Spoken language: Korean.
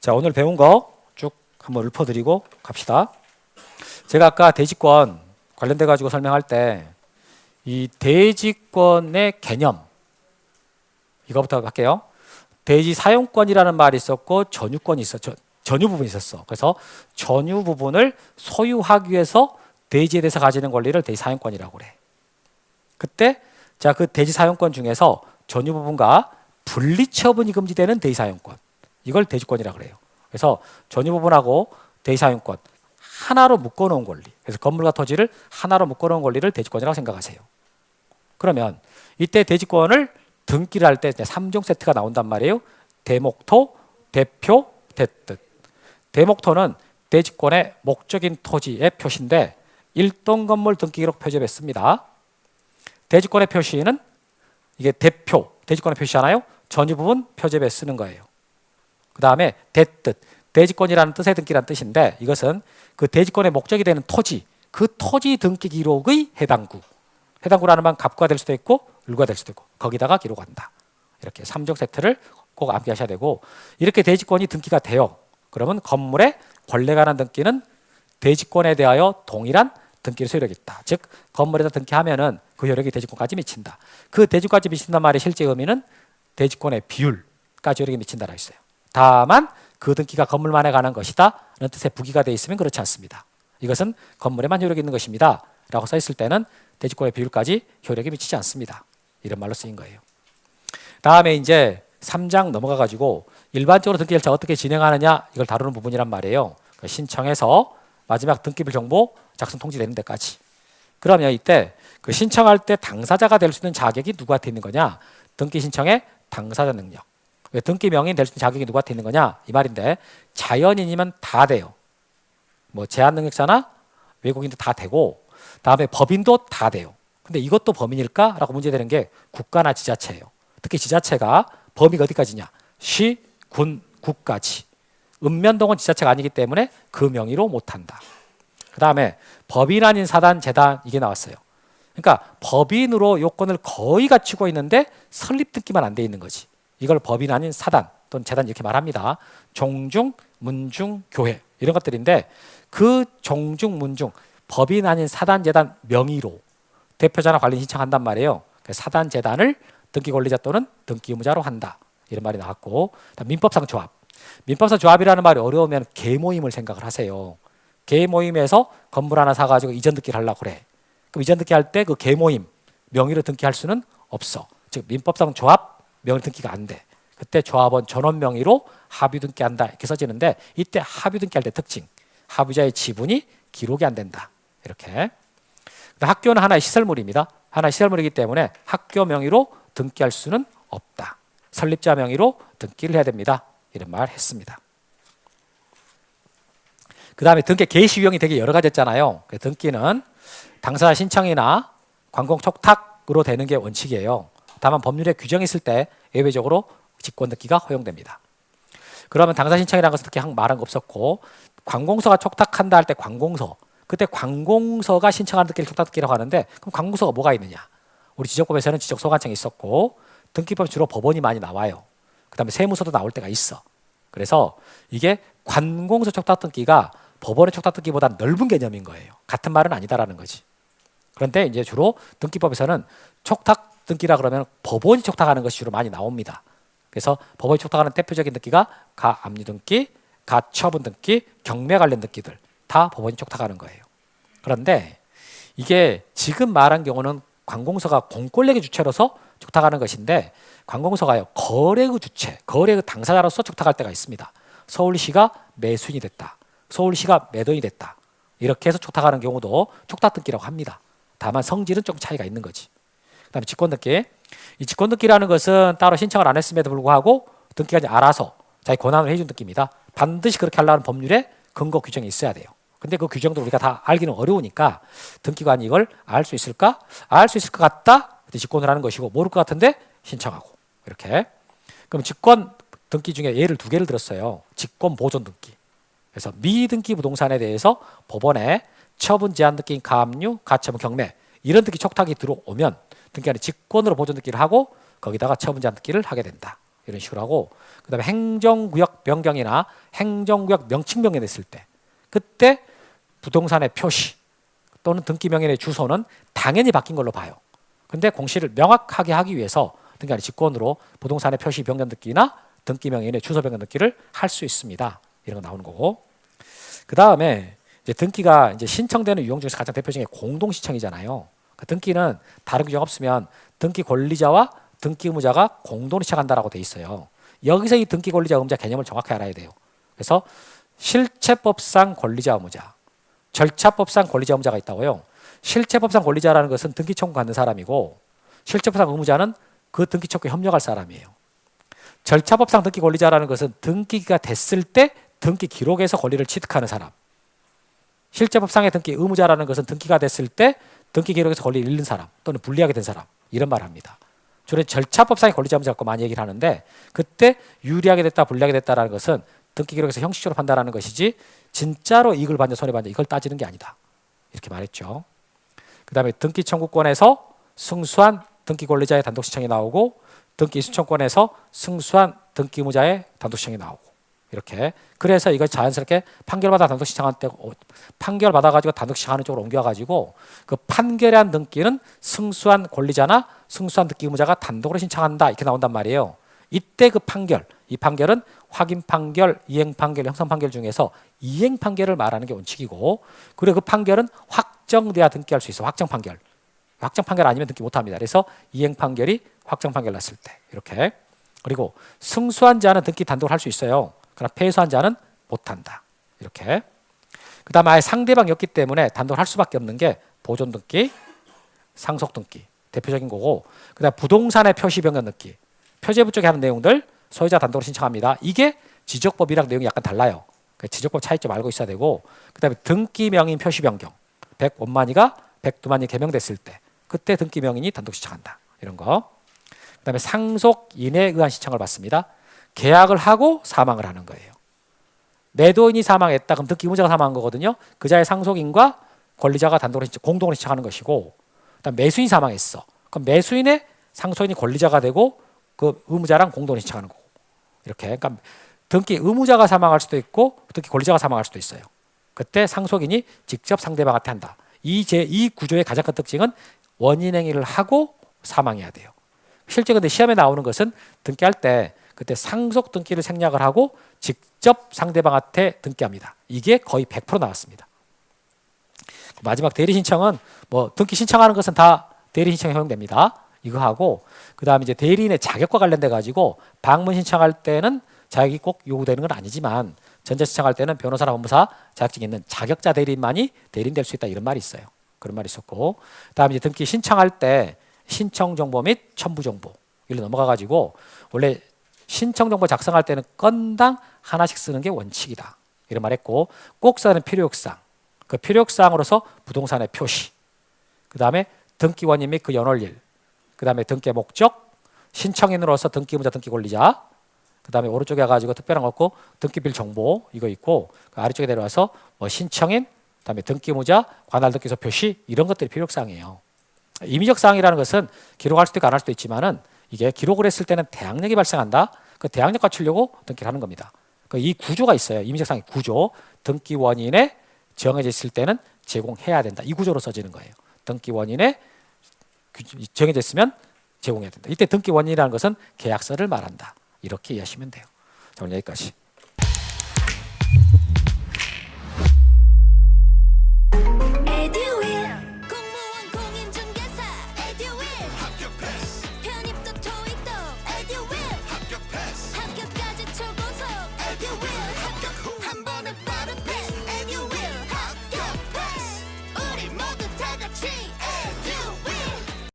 자, 오늘 배운 거 쭉 한번 읊어드리고 갑시다. 제가 아까 대지권 관련돼 가지고 설명할 때 이 대지권의 개념 이거부터 할게요. 대지 사용권이라는 말이 있었고 전유권이 전, 전유 부분이 있었어. 그래서 전유 부분을 소유하기 위해서 대지에 대해서 가지는 권리를 대지 사용권이라고 그래. 그때 자 그 대지 사용권 중에서 전유 부분과 분리 처분이 금지되는 대지 사용권 이걸 대지권이라고 그래요. 그래서 전유 부분하고 대지 사용권 하나로 묶어놓은 권리. 그래서 건물과 토지를 하나로 묶어놓은 권리를 대지권이라고 생각하세요. 그러면 이때 대지권을 등기를 할 때 3종 세트가 나온단 말이에요. 대목토, 대표, 대뜻. 대목토는 대지권의 목적인 토지의 표시인데 일동 건물 등기 기록 표지에 씁니다. 대지권의 표시는 이게 대표, 대지권의 표시잖아요. 전유 부분 표지에 쓰는 거예요. 그 다음에 대뜻, 대지권이라는 뜻의 등기라는 뜻인데 이것은 그 대지권의 목적이 되는 토지, 그 토지 등기 기록의 해당구. 해당구라는 말 갑구가 될 수도 있고 을구가 될 수도 있고 거기다가 기록한다. 이렇게 3종 세트를 꼭 암기 하셔야 되고 이렇게 대지권이 등기가 돼요. 그러면 건물의 권리에 관한 등기는 대지권에 대하여 동일한 등기의 효력이 있다. 즉 건물에다 등기하면은 그 효력이 대지권까지 미친다. 그 대지권까지 미친단 말의 실제 의미는 대지권의 비율까지 효력이 미친다라 했어요. 다만 그 등기가 건물만에 관한 것이다. 라는 뜻의 부기가 되어 있으면 그렇지 않습니다. 이것은 건물에만 효력이 있는 것입니다. 라고 써 있을 때는 대지권의 비율까지 효력이 미치지 않습니다. 이런 말로 쓰인 거예요. 다음에 이제 3장 넘어가 가지고 일반적으로 등기 절차 어떻게 진행하느냐 이걸 다루는 부분이란 말이에요. 그 신청해서 마지막 등기부 정보 작성 통지되는 데까지. 그러면 이때 그 신청할 때 당사자가 될 수 있는 자격이 누구한테 있는 거냐? 등기 신청의 당사자 능력. 왜 등기 명인 될 수 있는 자격이 누구한테 있는 거냐? 이 말인데 자연인이면 다 돼요. 뭐 제한 능력자나 외국인도 다 되고 다음에 법인도 다 돼요. 근데 이것도 범인일까? 라고 문제되는 게 국가나 지자체예요. 특히 지자체가 범위가 어디까지냐? 시, 군, 국까지. 읍면동은 지자체가 아니기 때문에 그 명의로 못한다. 그 다음에 법인 아닌 사단, 재단 이게 나왔어요. 그러니까 법인으로 요건을 거의 갖추고 있는데 설립 등기만 안 돼 있는 거지. 이걸 법인 아닌 사단 또는 재단 이렇게 말합니다. 종중, 문중, 교회 이런 것들인데 그 종중, 문중 법인 아닌 사단, 재단 명의로 대표자나 관리 신청한단 말이에요. 그 사단, 재단을 등기 권리자 또는 등기 의무자로 한다. 이런 말이 나왔고 민법상 조합. 민법상 조합이라는 말이 어려우면 개모임을 생각을 하세요. 개모임에서 건물 하나 사가지고 이전 등기를 하려고 그래. 그럼 이전 등기 할 때 그 개모임 명의로 등기할 수는 없어. 즉 민법상 조합 명의 등기가 안 돼. 그때 조합원 전원 명의로 합의 등기한다 이렇게 써지는데 이때 합의 등기할 때 특징 합의자의 지분이 기록이 안 된다 이렇게. 학교는 하나의 시설물입니다. 하나의 시설물이기 때문에 학교 명의로 등기할 수는 없다. 설립자 명의로 등기를 해야 됩니다. 이런 말 했습니다. 그 다음에 등기 개시 유형이 되게 여러 가지 있잖아요. 그 등기는 당사자 신청이나 관공 촉탁으로 되는 게 원칙이에요. 다만 법률에 규정이 있을 때 예외적으로 직권 등기가 허용됩니다. 그러면 당사 신청이라는 것은 특히 말한 거 없었고 관공서가 촉탁한다 할 때 관공서 그때 관공서가 신청하는 등기를 촉탁 등기라고 하는데 그럼 관공서가 뭐가 있느냐? 우리 지적법에서는 지적 소관청이 있었고 등기법 주로 법원이 많이 나와요. 그 다음에 세무서도 나올 때가 있어. 그래서 이게 관공서 촉탁 등기가 법원의 촉탁 등기보다 넓은 개념인 거예요. 같은 말은 아니다라는 거지. 그런데 이제 주로 등기법에서는 촉탁 등기라 그러면 법원이 촉탁하는 것이 주로 많이 나옵니다. 그래서 법원이 촉탁하는 대표적인 등기가 가압류 등기, 가처분 등기, 경매 관련 등기들 다 법원이 촉탁하는 거예요. 그런데 이게 지금 말한 경우는 관공서가 공권력의 주체로서 촉탁하는 것인데 관공서가요 거래의 주체, 거래의 당사자로서 촉탁할 때가 있습니다. 서울시가 매수인이 됐다, 서울시가 매도인이 됐다 이렇게 해서 촉탁하는 경우도 촉탁 등기라고 합니다. 다만 성질은 좀 차이가 있는 거지. 그다음에 직권 등기. 이 직권 등기라는 것은 따로 신청을 안 했음에도 불구하고 등기가 이제 알아서 자기 권한을 해준 등기입니다. 반드시 그렇게 하려는 법률에 근거 규정이 있어야 돼요. 근데 그 규정도 우리가 다 알기는 어려우니까 등기관이 이걸 알 수 있을까? 알 수 있을 것 같다. 직권을 하는 것이고 모를 것 같은데 신청하고 이렇게. 그럼 직권 등기 중에 예를 두 개를 들었어요. 직권 보존 등기. 그래서 미등기 부동산에 대해서 법원에 처분 제한 느낀 가압류, 가처분 경매 이런 등기 촉탁이 들어오면 등기관이 직권으로 보존 등기를 하고 거기다가 처분 제한 등기를 하게 된다. 이런 식으로 하고 그다음에 행정구역 변경이나 행정구역 명칭 변경이 됐을 때 그때 부동산의 표시 또는 등기 명인의 주소는 당연히 바뀐 걸로 봐요. 근데 공시를 명확하게 하기 위해서 등기관이 직권으로 부동산의 표시 변경 등기나 등기 명인의 주소 변경 등기를 할 수 있습니다. 이런 거 나오는 거고. 그 다음에 이제 등기가 이제 신청되는 유형 중에서 가장 대표적인 게 공동 신청이잖아요. 그 등기는 다른 규정 없으면 등기 권리자와 등기 의무자가 공동으로 시작한다라고 돼 있어요. 여기서 이 등기 권리자 의무자 개념을 정확히 알아야 돼요. 그래서 실체법상 권리자 의무자, 절차법상 권리자 의무자가 있다고요. 실체법상 권리자라는 것은 등기 청구 받는 사람이고 실체법상 의무자는 그 등기 청구에 협력할 사람이에요. 절차법상 등기 권리자라는 것은 등기가 됐을 때 등기 기록에서 권리를 취득하는 사람. 실제법상의 등기 의무자라는 것은 등기가 됐을 때 등기 기록에서 권리를 잃는 사람 또는 불리하게 된 사람 이런 말을 합니다. 주로 절차법상의 권리자 문제 갖고 많이 얘기를 하는데 그때 유리하게 됐다 불리하게 됐다라는 것은 등기 기록에서 형식적으로 판단하는 것이지 진짜로 이익을 받냐 손해 받냐 이걸 따지는 게 아니다. 이렇게 말했죠. 그 다음에 등기 청구권에서 승수한 등기 권리자의 단독 신청이 나오고 등기 신청권에서 승수한 등기 의무자의 단독 신청이 나오고 이렇게 그래서 이걸 자연스럽게 판결받아 단독 신청할 때 어, 판결 받아가지고 단독 신청하는 쪽으로 옮겨가지고 그 판결한 등기는 승수한 권리자나 승수한 등기 의무자가 단독으로 신청한다 이렇게 나온단 말이에요. 이때 그 판결 이 판결은 확인 판결, 이행 판결, 형성 판결 중에서 이행 판결을 말하는 게 원칙이고 그리고 그 판결은 확 정돼야 등기할 수 있어 확정 판결. 확정 판결 아니면 등기 못 합니다. 그래서 이행 판결이 확정 판결 났을 때 이렇게 그리고 승수한 자는 등기 단독으로 할수 있어요. 그러나 패소한 자는 못 한다. 이렇게. 그다음에 아예 상대방이었기 때문에 단독으로 할 수밖에 없는 게 보존 등기, 상속 등기 대표적인 거고 그다음 부동산의 표시 변경 등기 표제부 쪽에 하는 내용들 소유자 단독으로 신청합니다. 이게 지적법이랑 내용이 약간 달라요. 그 지적법 차이점 알고 있어야 되고 그다음에 등기 명인 표시 변경 100원만이가 102만이 개명됐을 때 그때 등기 명인이 단독 신청한다. 이런 거. 그다음에 상속인에 의한 신청을 받습니다. 계약을 하고 사망을 하는 거예요. 매도인이 사망했다 그럼 등기 의무자가 사망한 거거든요. 그자의 상속인과 권리자가 단독으로 공동으로 신청하는 것이고 그다음 매수인이 사망했어. 그럼 매수인의 상속인이 권리자가 되고 그 의무자랑 공동으로 신청하는 거고 이렇게 그러니까 등기 의무자가 사망할 수도 있고 등기 권리자가 사망할 수도 있어요. 그때 상속인이 직접 상대방한테 한다. 이 제 이 구조의 가장 큰 특징은 원인 행위를 하고 사망해야 돼요. 실제 근데 시험에 나오는 것은 등기할 때 그때 상속 등기를 생략을 하고 직접 상대방한테 등기합니다. 이게 거의 100% 나왔습니다. 마지막 대리 신청은 뭐 등기 신청하는 것은 다 대리 신청에 허용됩니다. 이거 하고 그다음에 이제 대리인의 자격과 관련돼 가지고 방문 신청할 때는 자격이 꼭 요구되는 건 아니지만 전자 신청할 때는 변호사나 법무사 자격증 있는 자격자 대리인만이 대리인 될 수 있다 이런 말이 있어요. 그런 말이 있었고. 그다음에 이제 등기 신청할 때 신청 정보 및 첨부 정보 일로 넘어가 가지고 원래 신청 정보 작성할 때는 건당 하나씩 쓰는 게 원칙이다. 이런 말했고 꼭 써야 하는 필요욕상. 그 필요욕상으로서 부동산의 표시. 그 다음에 등기 원인 및 그 연월일. 그 다음에 등기 목적. 신청인으로서 등기 의무자 등기 권리자 그 다음에 오른쪽에 가지고 특별한 거 없고 등기빌 정보 이거 있고 그 아래쪽에 내려와서 뭐 신청인 그다음에 등기 의무자 관할 등기소 표시 이런 것들이 필요사항이에요. 임의적 사항이라는 것은 기록할 수도 있고 안 할 수도 있지만은 이게 기록을 했을 때는 대항력이 발생한다. 그 대항력 갖추려고 등기를 하는 겁니다. 그 이 구조가 있어요. 임의적 사항의 구조. 등기 원인에 정해져 있을 때는 제공해야 된다. 이 구조로 써지는 거예요. 등기 원인에 정해져 있으면 제공해야 된다. 이때 등기 원인이라는 것은 계약서를 말한다. 이렇게 이해하시면 돼요. 자, 오늘 여기까지.